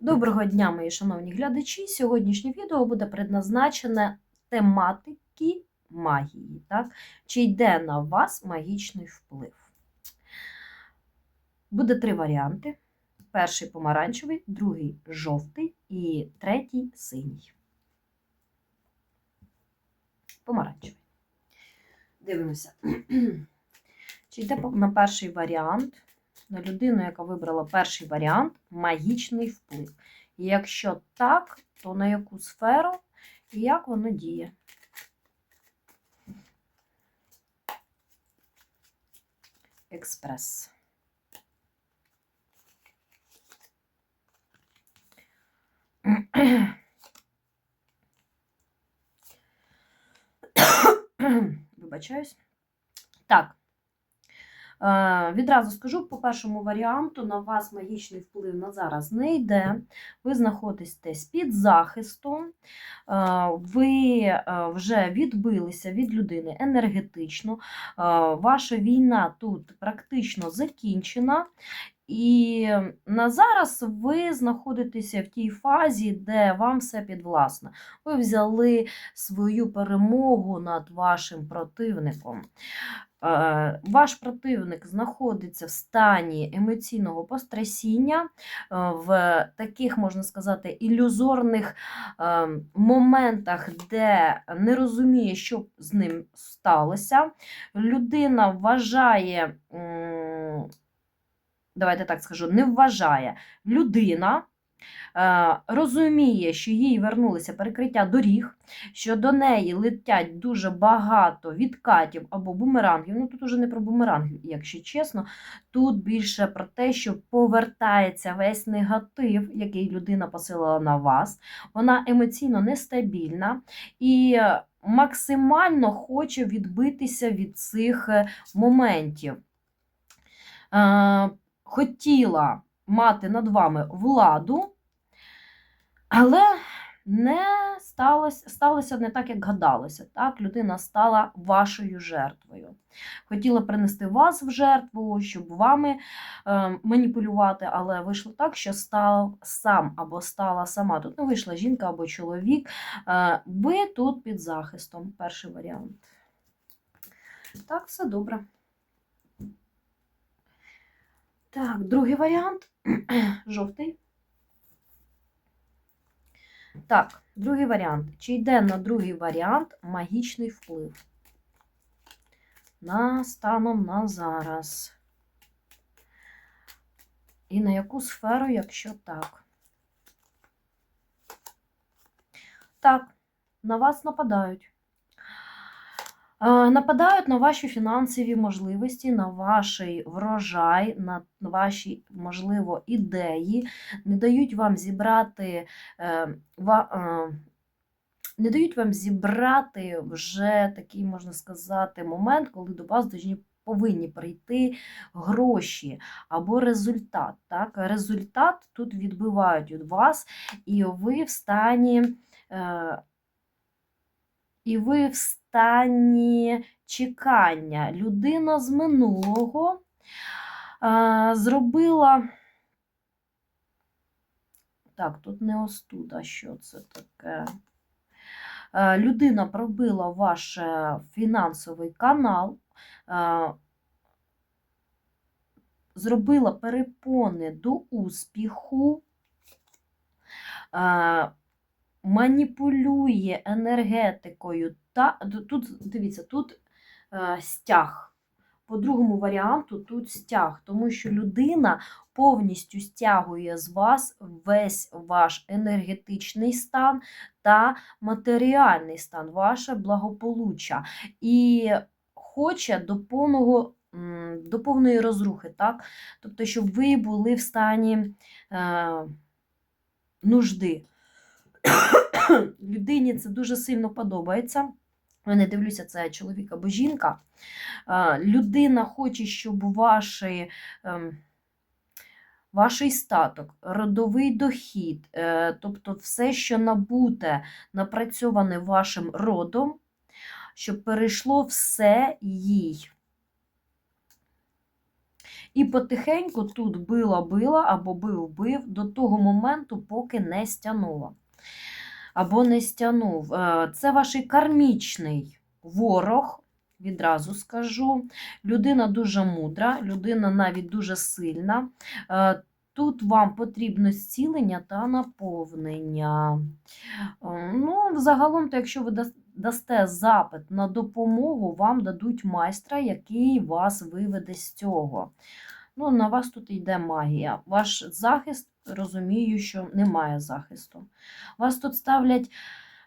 Доброго дня, мої шановні глядачі. Сьогоднішнє відео буде предназначене тематики магії. Так? Чи йде на вас магічний вплив? Буде три варіанти: перший помаранчевий, другий жовтий і третій синій. Помаранчевий. Дивимося. Чи йде на перший варіант? На людину, яка вибрала перший варіант, магічний вплив. І якщо так, то на яку сферу і як воно діє? Експрес. Вибачаюсь. Так, відразу скажу, по першому варіанту на вас магічний вплив на зараз не йде. Ви знаходитесь під захистом, е, ви е, вже відбилися від людини енергетично, ваша війна тут практично закінчена. І на зараз ви знаходитеся в тій фазі, де вам все підвласно. Ви взяли свою перемогу над вашим противником. Е, ваш противник знаходиться в стані емоційного постресіння, е, в таких, можна сказати, ілюзорних е, моментах, де не розуміє, що з ним сталося. Людина вважає, давайте так скажу, не вважає людина. Е, розуміє, що їй вернулися перекриття доріг, що до неї летять дуже багато відкатів або бумерангів. Ну тут уже не про бумерангів, якщо чесно, тут більше про те, що повертається весь негатив, який людина посилила на вас. Вона емоційно нестабільна і максимально хоче відбитися від цих е, моментів. Е, хотіла мати над вами владу, але не сталося сталося не так, як гадалося. Так? Людина стала вашою жертвою. Хотіла принести вас в жертву, щоб вами е, маніпулювати, але вийшло так, що став сам або стала сама. Тут не вийшла жінка або чоловік. Е, ви тут під захистом. Перший варіант. Так, все добре. Так, другий варіант жовтий. Так, другий варіант. Чи йде на другий варіант магічний вплив? На станом на зараз. І на яку сферу, якщо так? Так, на вас нападають. Нападають на ваші фінансові можливості, на ваш врожай, на ваші, можливо, ідеї, не дають вам зібрати е, е, не дають вам зібрати вже такий, можна сказати, момент, коли до вас повинні прийти гроші або результат. Так? Результат тут відбивають від вас, і ви в стані. Е, і ви в стані чекання. Людина з минулого а, зробила. Так, тут не остуда, що це таке. Людина пробила ваш е, фінансовий канал, зробила перепони до успіху, маніпулює енергетикою. Та, Тут, дивіться, тут е, стяг. По другому варіанту тут стяг, тому що людина повністю стягує з вас весь ваш енергетичний стан та матеріальний стан, ваше благополуччя. І хоче до повного. До повної розрухи, так? Тобто, щоб ви були в стані е, нужди. людині це дуже сильно подобається. Я не дивлюся, це чоловік або жінка. Людина хоче, щоб ваші, ем, ваш статок, родовий дохід, е, тобто все, що набуте, напрацьоване вашим родом, щоб перейшло все їй. І потихеньку тут била-била або бив-бив до того моменту, поки не стягнула. Або не стягнув. Е, Це ваш кармічний ворог, відразу скажу. Людина дуже мудра, людина навіть дуже сильна. Е, Тут вам потрібно зцілення та наповнення. Е, Ну, загалом, то якщо ви дасте запит на допомогу, вам дадуть майстра, який вас виведе з цього. Ну, на вас тут йде магія. Ваш захист, розумію, що немає захисту. Вас тут ставлять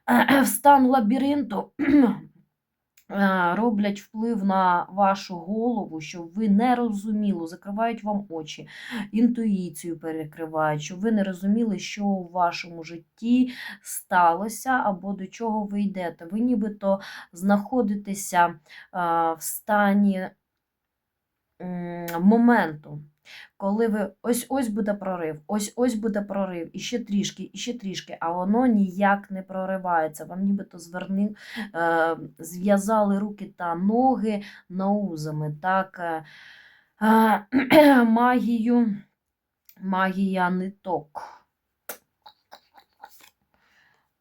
в стан лабіринту, е, роблять вплив на вашу голову, щоб ви не розуміли, закривають вам очі, інтуїцію перекривають, щоб ви не розуміли, що у вашому житті сталося або до чого ви йдете. Ви нібито знаходитеся е, в стані моменту. Коли ви ось ось буде прорив, ось ось буде прорив, і ще трішки, і ще трішки, а воно ніяк не проривається. Вам нібито зверни, е, зв'язали руки та ноги наузами, так, е, е, магію, магія ниток.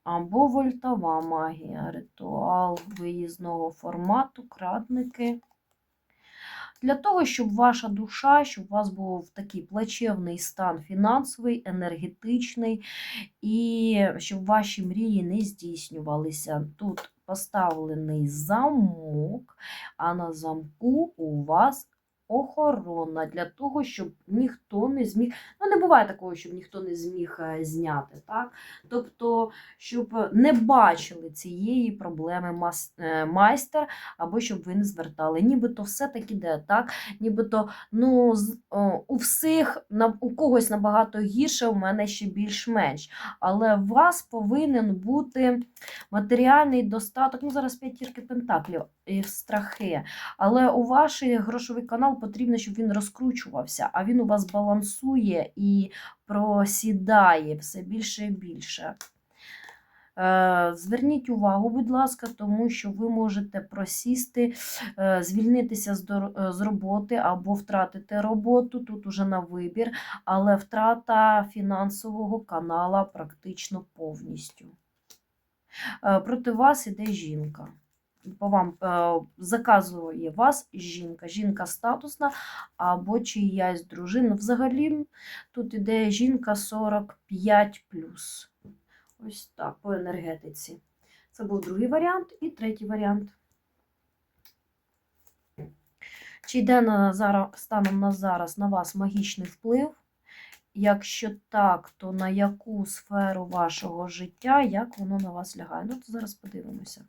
Або вольтова магія, ритуал виїзного формату, крадники. Для того, щоб ваша душа, щоб у вас був такий плачевний стан фінансовий, енергетичний, і щоб ваші мрії не здійснювалися. Тут поставлений замок, а на замку у вас охорона для того, щоб ніхто не зміг. Ну, не буває такого, щоб ніхто не зміг е, зняти. так? Тобто, щоб не бачили цієї проблеми е, майстер, або щоб ви не звертали. Нібито все так іде, так? Нібито ну, у всіх, у когось набагато гірше, у мене ще більш-менш. Але у вас повинен бути матеріальний достаток. Ну, зараз п'ятірки пентаклів і страхи. Але у ваш грошовий канал потрібно, щоб він розкручувався, а він у вас балансує і просідає все більше і більше. Е, Зверніть увагу, будь ласка, тому що ви можете просісти, е, звільнитися е, з роботи або втратити роботу, тут уже на вибір, але втрата фінансового канала практично повністю. Проти вас іде жінка. По вам е, заказує вас жінка, жінка статусна або чиясь дружина. Взагалі тут іде жінка 45 Ось так, по енергетиці. Це був другий варіант і третій варіант. Чи йде на зараз, станом на зараз на вас магічний вплив? Якщо так, то на яку сферу вашого життя, як воно на вас лягає? Ну, то зараз подивимося.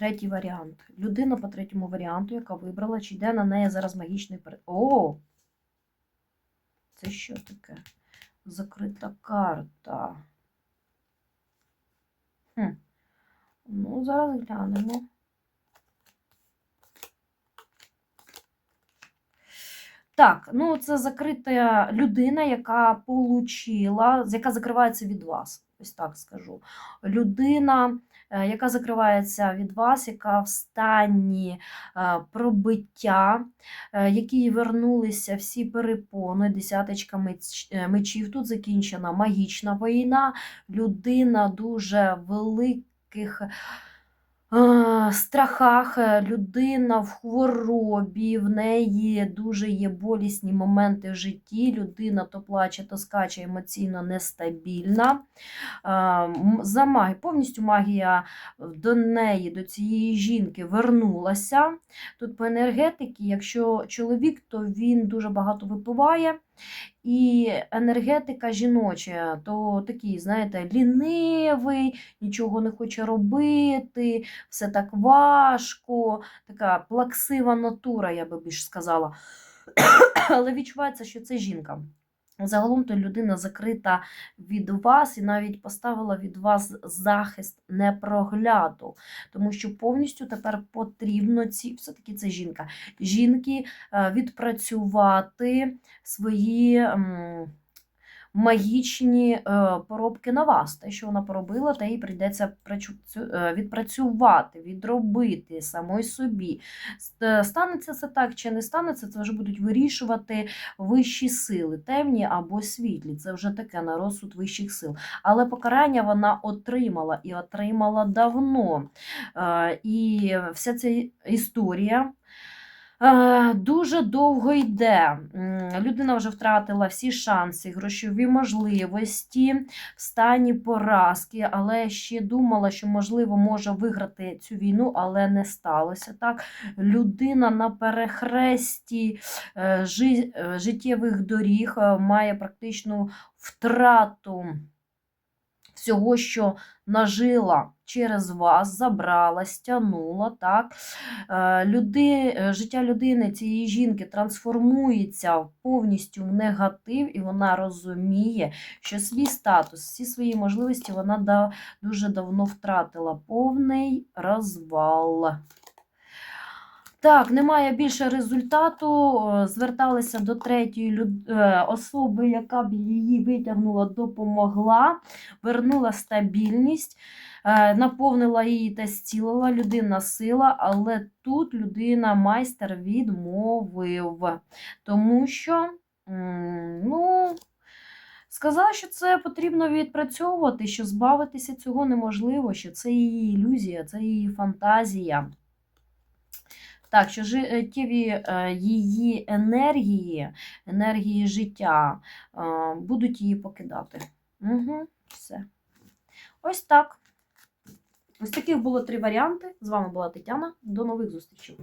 Третій варіант. Людина по третьому варіанту, яка вибрала, чи йде на неї зараз магічний перед. О! Це що таке? Закрита карта. Хм. Ну, зараз глянемо. Так, ну це закрита людина, яка получила, яка закривається від вас. Ось так скажу. Людина, е, яка закривається від вас, яка в стані е, пробиття, е, якій вернулися всі перепони, десяточка меч- мечів. Тут закінчена магічна війна, людина дуже великих. Страхах е, людина в хворобі, в неї дуже є болісні моменти в житті. Людина то плаче, то скаче, емоційно нестабільна. За магію, повністю магія до неї, до цієї жінки вернулася. Тут по енергетиці, якщо чоловік, то він дуже багато випиває. І енергетика жіноча, то такий, знаєте, лінивий, нічого не хоче робити, все так важко, така плаксива натура, я би більш сказала. Але відчувається, що це жінка. Загалом то людина закрита від вас і навіть поставила від вас захист непрогляду, тому що повністю тепер потрібно ці, все-таки це жінка, жінки е, відпрацювати свої магічні е, поробки на вас. Те, що вона поробила, те їй прийдеться е, відпрацювати, відробити самой собі. Станеться це так чи не станеться, це вже будуть вирішувати вищі сили, темні або світлі. Це вже таке на розсуд вищих сил. Але покарання вона отримала і отримала давно. Е, І вся ця історія. Е, Дуже довго йде. Людина вже втратила всі шанси, грошові можливості в стані поразки, але ще думала, що можливо може виграти цю війну, але не сталося так. Людина на перехресті е, е, життєвих доріг має практичну втрату всього, що нажила через вас, забрала, стягнула. Так? Е, Люди, е, життя людини, цієї жінки трансформується повністю в негатив, і вона розуміє, що свій статус, всі свої можливості вона дуже давно втратила. Повний розвал. Так, немає більше результату. Зверталися до третьої люд... е, особи, яка б її витягнула, допомогла, вернула стабільність, е, наповнила її та зцілила людина сила, але тут людина майстер відмовив, тому що, ну. Сказала, що це потрібно відпрацьовувати, що збавитися цього неможливо, що це її ілюзія, це її фантазія. Так, що життєві е, її енергії, енергії життя е, будуть її покидати. Угу, все. Ось так. Ось таких було три варіанти. З вами була Тетяна. До нових зустрічей.